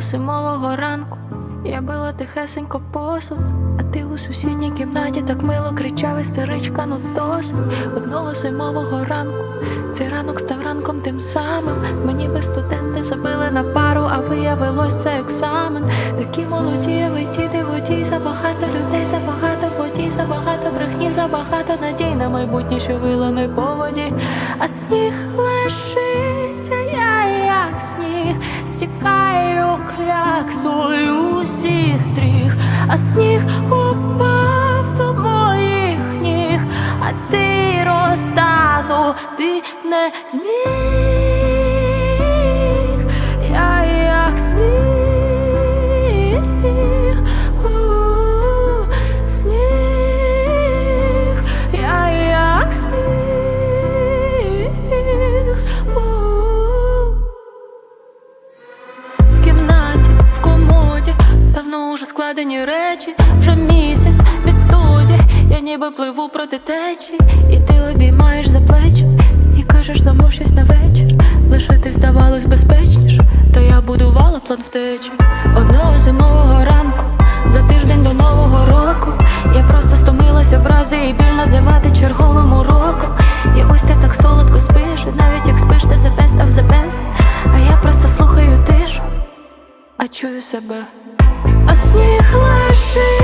зимового ранку я била тихесенько посуд, а ти у сусідній кімнаті так мило кричав істеричка, ну досить одного зимового ранку. Цей ранок став ранком тим самим. Мені би студенти забили на пару, а виявилось це екзамен. Такі молоді, ви ті дивоті, забагато людей, забагато подій, забагато брехні, забагато надій на майбутнє, що вилами по воді, а сніг лишиться, я як сніг, стікаю кляксою зі стріх, а сніг упав до моїх ніг, а ти розтану, ти не зміг, складені речі, вже місяць відтоді я ніби пливу проти течії, і ти обіймаєш за плечі, і кажеш, замов щось на вечір. Лишити здавалось безпечніше, та я будувала план втечі одного зимового ранку. За тиждень до нового року я просто стомилась образи і біль називати черговим уроком. І ось ти так солодко спиш, і навіть як спиш, ти the best of the best А я просто слухаю тишу, а чую себе. Сніг лишиться,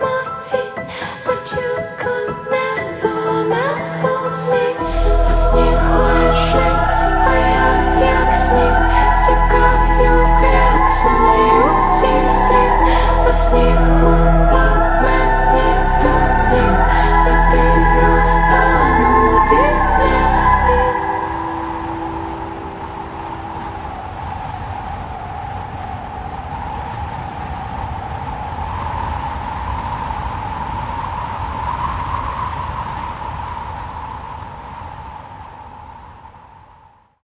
my feet, but you could never melt.